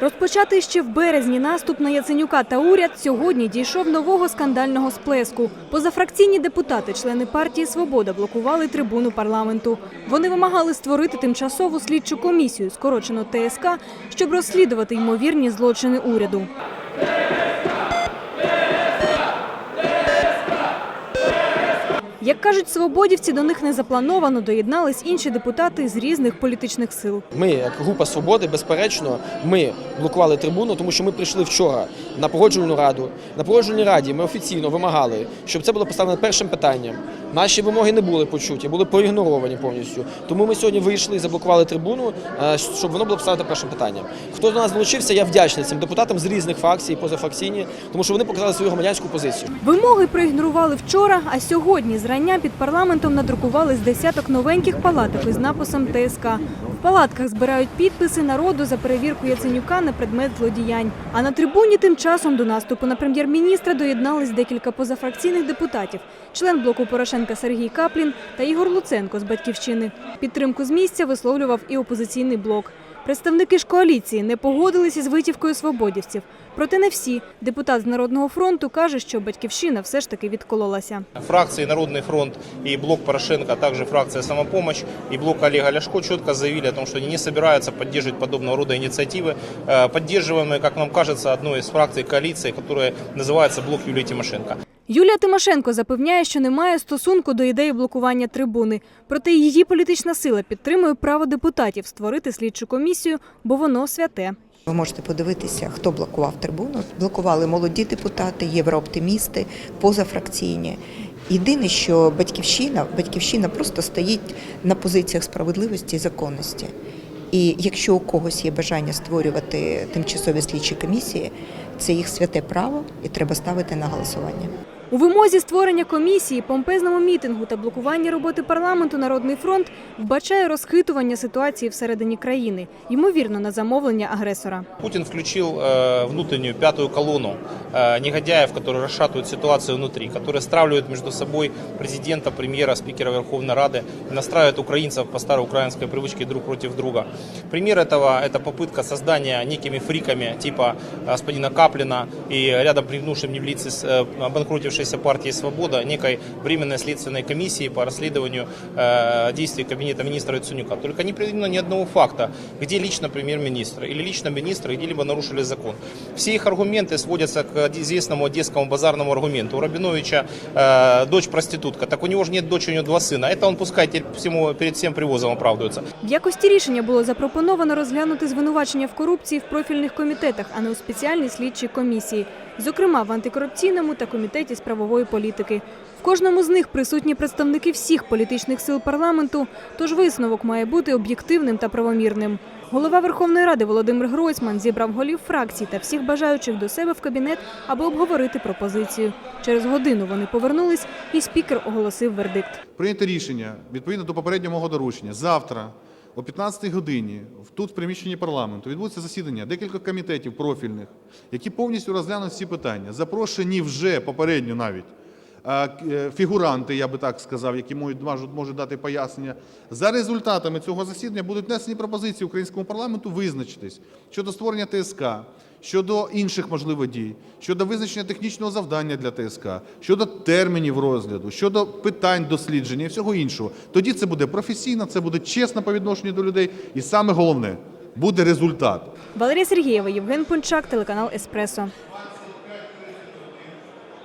Розпочатий ще в березні наступ на Яценюка та уряд сьогодні дійшов нового скандального сплеску. Позафракційні депутати, члени партії Свобода, блокували трибуну парламенту. Вони вимагали створити тимчасову слідчу комісію, скорочену ТСК, щоб розслідувати ймовірні злочини уряду. Як кажуть свободівці, до них незаплановано доєднались інші депутати з різних політичних сил. Ми, як група свободи, безперечно, ми блокували трибуну, тому що ми прийшли вчора на погоджувальну раду. На погоджувальній раді ми офіційно вимагали, щоб це було поставлено першим питанням. Наші вимоги не були почуті, були проігноровані повністю. Тому ми сьогодні вийшли і заблокували трибуну, е, щоб воно було поставлено першим питанням. Хто до нас долучився, я вдячний цим депутатам з різних фракцій, позафракційні, тому що вони показали свою громадянську позицію. Вимоги проігнорували вчора, а сьогодні зрання під парламентом надрукували з десяток новеньких палаток із написом ТСК. В палатках збирають підписи народу за перевірку Яценюка на предмет злодіянь. А на трибуні тим часом до наступу на прем'єр-міністра доєднались декілька позафракційних депутатів, член блоку Порошенка Сергій Каплін та Ігор Луценко з батьківщини. Підтримку з місця висловлював і опозиційний блок. Представники ж коаліції не погодились із витівкою свободівців. Проте не всі. Депутат з Народного фронту каже, що батьківщина все ж таки відкололася. Фракции «Народный фронт» и блок Порошенко, а также фракция «Самопомощь» и блок Олега Ляшко четко заявили о том, что они не собираются поддерживать подобного рода инициативы, э, поддерживаемые, как нам кажется, одной из фракций коалиции, которая называется «Блок Юлии Тимошенко». Юлія Тимошенко запевняє, що не має стосунку до ідеї блокування трибуни. Проте її політична сила підтримує право депутатів створити слідчу комісію, бо воно святе. Ви можете подивитися, хто блокував трибуну. Блокували молоді депутати, єврооптимісти, позафракційні. Єдине, що батьківщина, батьківщина просто стоїть на позиціях справедливості і законності. І якщо у когось є бажання створювати тимчасові слідчі комісії, це їх святе право і треба ставити на голосування. У вимозі створення комісії, помпезному мітингу та блокуванні роботи парламенту Народний фронт вбачає розхитування ситуації всередині країни, ймовірно, на замовлення агресора. Путин включил э, внутреннюю пятую колонну э, негодяев, которые расшатывают ситуацию внутри, которые стравливают между собой президента, премьера, спикера Верховной Рады, и настраивают украинцев по старой украинской привычке друг против друга. Пример этого – это попытка создания некими фриками типа э, господина Каплина и рядом пригнувшим небылицы с э, обанкротившейся партии «Свобода» некой временной следственной комиссии по расследованию э, действий Кабинета министра Яценюка. Только не приведено ни одного факта, где лично премьер-министр или лично министры где-либо нарушили закон. Все их аргументы сводятся к известному одесскому базарному аргументу. У Рабиновича э, дочь проститутка, так у него же нет дочери, у него два сына. Это он пускай теперь всему, перед всем привозом оправдывается. В якості рішення було запропоновано розглянути звинувачення в корупції в профільних комітетах, а не у спеціальній слідчій комісії, зокрема в антикорупційному та комітеті з правової політики. В кожному з них присутні представники всіх політичних сил парламенту, тож висновок має бути об'єктивним та правомірним. Голова Верховної Ради Володимир Гройсман зібрав голів фракцій та всіх бажаючих до себе в кабінет, аби обговорити пропозицію. Через годину вони повернулись, і спікер оголосив вердикт. Прийнято рішення відповідно до попереднього доручення. Завтра о 15 годині тут в приміщенні парламенту відбудеться засідання декілька комітетів профільних, які повністю розглянуть всі питання. Запрошені вже попередньо навіть фігуранти, я би так сказав, які можуть, можуть, дати пояснення. За результатами цього засідання будуть внесені пропозиції українському парламенту визначитись щодо створення ТСК, щодо інших можливо дій, щодо визначення технічного завдання для ТСК, щодо термінів розгляду, щодо питань дослідження і всього іншого. Тоді це буде професійно, це буде чесно по відношенню до людей, і саме головне буде результат. Валерія Сергієва, Євген Пончак, телеканал Еспресо.